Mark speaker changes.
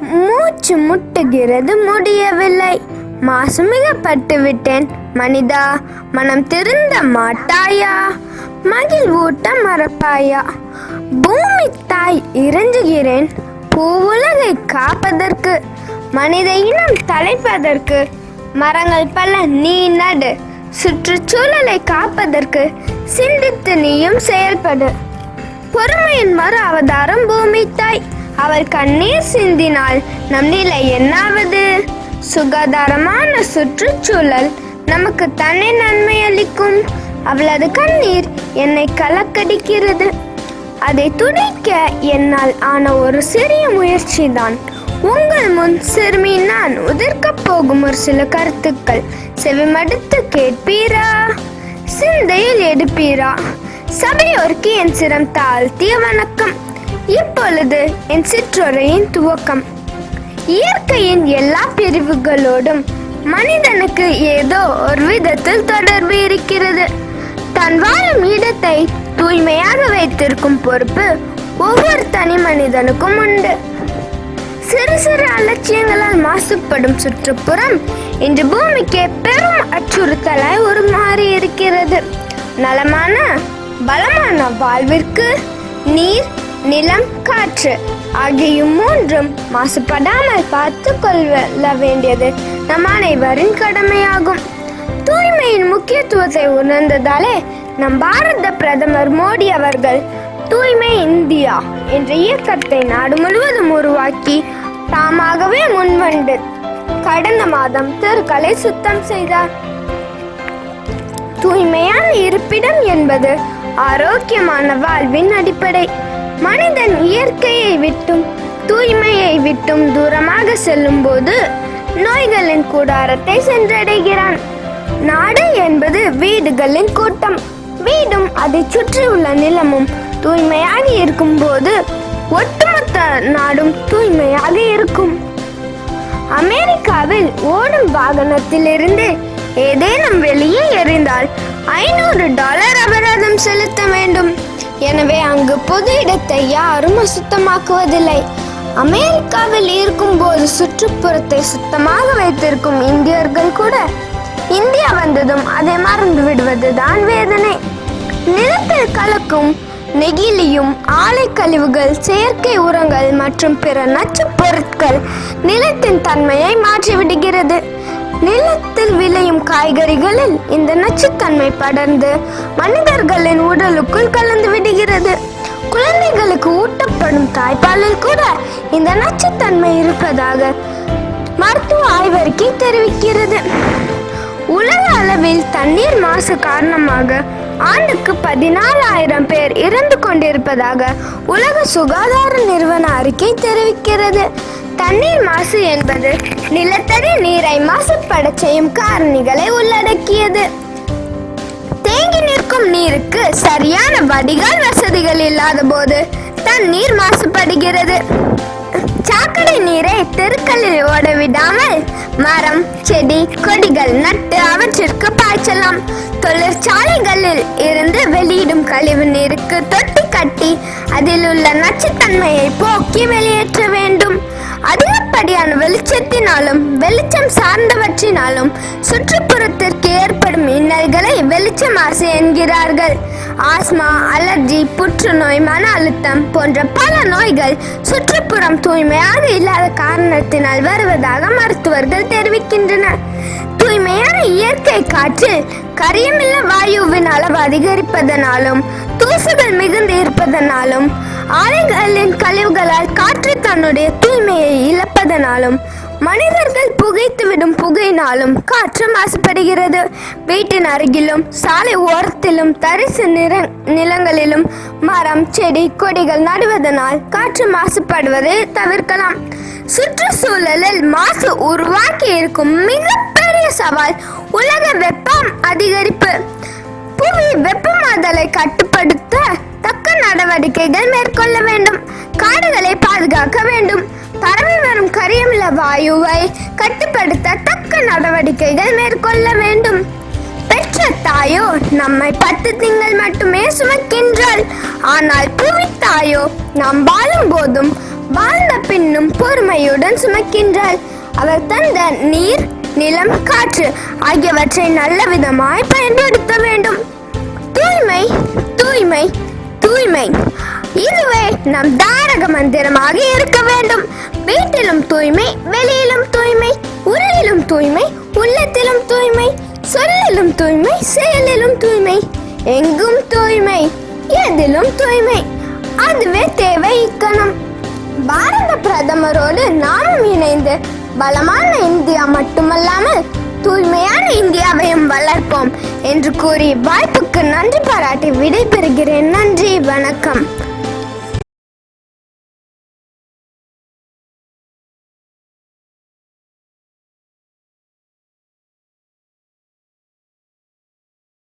Speaker 1: மூச்சு முட்டுகிறது முடியவில்லை. மாசுமிகப்பட்டு விட்டேன் மனிதா மனம் திருந்த மாட்டாயா? மகிழ்வூட்ட மறப்பாயா? பூமி தாய் இறஞ்சுகிறேன். பூவுலகை காப்பதற்கு மனித இனம் தலைப்பதற்கு மரங்கள் பல நீ நடு. சுற்றுச்சூழலை காப்பதற்கு சிந்தித்து நீயும் செயல்படு. பொறுமையின் மறு அவதாரம் பூமி தாய். அவள் கண்ணீர் சிந்தினால் நம் நிலை என்னாவது? சுகாதாரமான சுற்றுச்சூழல் நமக்கு தன்னை நன்மை அளிக்கும். அவளது கண்ணீர் என்னை கலக்கடிக்கிறது. அதை துடைக்க என்னால் ஆன ஒரு சிறிய முயற்சி தான் உங்கள் முன் சிறுமி நான் உதிர்க்க போகும் ஒரு சில கருத்துக்கள். செவிமடுத்து கேட்பீரா? சிந்தையில் எடுப்பீரா? சபையோர்க்கு என் சிரம் தாழ்த்திய வணக்கம். இப்பொழுது என் சிற்றுரையின் துவக்கம். இயற்கையின் எல்லா பிரிவுகளோடும் மனிதனுக்கு ஏதோ ஒரு விதத்தில் தொடர்பு இருக்கிறது. தன் வாழும் இடத்தை தூய்மையாக வைத்திருக்கும் பொறுப்பு ஒவ்வொரு தனி மனிதனுக்கும் உண்டு. சிறு சிறு அலட்சியங்களால் மாசுபடும் சுற்றுப்புறம் இன்று பூமிக்கு பெரும் அச்சுறுத்தலாய் உருமாறி இருக்கிறது. நலமான பலமான வாழ்விற்கு நீர் நிலம் காற்று ஆகிய மூன்றும் மாசுபடாமல் பார்த்து கொள்ள வேண்டியது நம் அனைவரின் கடமையாகும். தூய்மையின் முக்கியத்துவத்தை உணர்ந்ததாலே நம் பாரத பிரதமர் மோடி அவர்கள் தூய்மை இந்தியா என்ற இயக்கத்தை நாடு முழுவதும் உருவாக்கி தாமாகவே முன்வந்து கடந்த மாதம் தெருக்களை சுத்தம் செய்தார். தூய்மையான இருப்பிடம் என்பது ஆரோக்கியமான வாழ்வின் அடிப்படை. மனிதன் இயற்கையை விட்டும் தூய்மையை விட்டும் தூரமாக செல்லும் போது நோய்களின் கூடாரத்தை சென்றடைகிறான். நாடு என்பது வீடுகளின் கூட்டம். வீடும் அதை சுற்றியுள்ள நிலமும் தூய்மையாக இருக்கும் போது ஒட்டுமொத்த நாடும் தூய்மையாக இருக்கும். அமெரிக்காவில் ஓடும் வாகனத்திலிருந்து ஏதேனும் வெளியே எறிந்தால் ஐநூறு டாலர் அபராதம் செலுத்த வேண்டும். எனவே அங்கு பொது இடத்தை யாரும் அசுத்தமாக்குவதில்லை. அமெரிக்காவில் இருக்கும்போது சுற்றுப்புறத்தை சுத்தமாக வைத்திருக்கும் இந்தியர்கள் கூட இந்தியா வந்ததும் அதை மறந்து விடுவதுதான் வேதனை. நிலத்தில் கலக்கும் நெகிழியும் ஆலை கழிவுகள் செயற்கை உரங்கள் மற்றும் பிற நச்சுப் பொருட்கள் நிலத்தின் தன்மையை மாற்றிவிடுகிறது. நிலத்தில் விளையும் காய்கறிகளில் இந்த நச்சுத்தன்மை படர்ந்து மனிதர்களின் உடலுக்குள் கலந்து விடுகிறது. குழந்தைகளுக்கு ஊட்டப்படும் தாய்ப்பாலில் கூட இந்த நச்சுத்தன்மை இருப்பதாக மருத்துவ ஆய்வறிக்கை தெரிவிக்கிறது. உலக அளவில் தண்ணீர் மாசு காரணமாக ஆண்டுக்கு பதினாலாயிரம் பேர் இறந்து கொண்டிருப்பதாக உலக சுகாதார நிறுவன அறிக்கை தெரிவிக்கிறது. தண்ணீர் மாசு என்பது நிலத்தடி நீரை மாசுபடச் செய்யும் காரணிகளை உள்ளடக்கியது. தேங்கி நிற்கும் நீருக்கு சரியான வடிகால் வசதிகள் இல்லாத போது தண்ணீர் மாசுபடுகிறது. சாக்கடை நீரை தெருக்களில் ஓட விடாமல் மரம் செடி கொடிகள் நட்டு அவற்றிற்கு பாய்ச்சலாம். தொழிற்சாலைகளில் இருந்து வெளியிடும் கழிவு நீருக்கு தொட்டி கட்டி அதில் உள்ள நச்சுத்தன்மையை போக்கி வெளியேற்ற வேண்டும். அதிகப்படியான வெளிச்சத்தினாலும் வெளிச்சம் சார்ந்தவற்றினாலும் சுற்றுப்புறத்திற்கு ஏற்படும் இன்னல்களை வெளிச்ச மாசு என்கிறார்கள். ஆஸ்மா அலர்ஜி புற்றுநோய் மன அழுத்தம் போன்ற பல நோய்கள் சுற்றுப்புறம் தூய்மையாக இல்லாத காரணத்தினால் வருவதாக மருத்துவர்கள் தெரிவிக்கின்றனர். தூய்மையான இயற்கை காற்றில் கரியமில்ல வாயுவின் அளவு அதிகரிப்பதனாலும் தூசுகள் மிகுந்து இருப்பதனாலும் ஆலைகளின் கழிவுகளால் காற்று தன்னுடைய தூய்மையை இழப்பதனாலும் மனிதர்கள் புகைத்துவிடும் புகையினாலும் காற்று மாசுபடுகிறது. வீட்டின் அருகிலும் சாலை ஓரத்திலும் தரிசு நிற நிலங்களிலும் மரம் செடி கொடிகள் நடுவதனால் காற்று மாசுபடுவதை தவிர்க்கலாம். சுற்றுச்சூழலில் மாசு உருவாக்கி இருக்கும் மிக சவால் உலக வெப்பம் அதிகரிப்பு. புவி வெப்பமாதலை கட்டுப்படுத்த தக்க நடவடிக்கைகள் மேற்கொள்ள வேண்டும். காடுகளை பாதுகாக்க வேண்டும். பரவி வரும் கரியமில வாயுவை கட்டுப்படுத்த தக்க நடவடிக்கைகள் மேற்கொள்ள வேண்டும். பெற்ற தாயோ நம்மை பத்து திங்கள் மட்டுமே சுமக்கின்றாள். ஆனால் புவி தாயோ நாம் வாழும் போதும் வாழ்ந்த பின்னும் பொறுமையுடன் சுமக்கின்றாள். அவர் தந்த நீர் நிலம் காற்று ஆகியவற்றை நல்ல விதமாய் பயன்படுத்த வேண்டும். தூய்மை தூய்மை தூய்மை. இதுவே நம் தாரக மந்திரமாக இருக்க வேண்டும். வீட்டிலும் தூய்மை வெளியிலும் தூய்மை உள்ளிலும் தூய்மை உள்ளத்திலும் தூய்மை சொல்லிலும் தூய்மை செயலிலும் தூய்மை. எங்கும் தூய்மை எதிலும் தூய்மை. அதுவே தேவை இக்கணம் பாரத பிரதமரோடு நாமும் இணைந்து பலமான இந்தியா மட்டுமல்லாமல் தூய்மையான இந்தியாவையும் வளர்ப்போம் என்று கூறி வாய்ப்புக்கு நன்றி பாராட்டி விடைபெறுகிறேன். நன்றி வணக்கம்.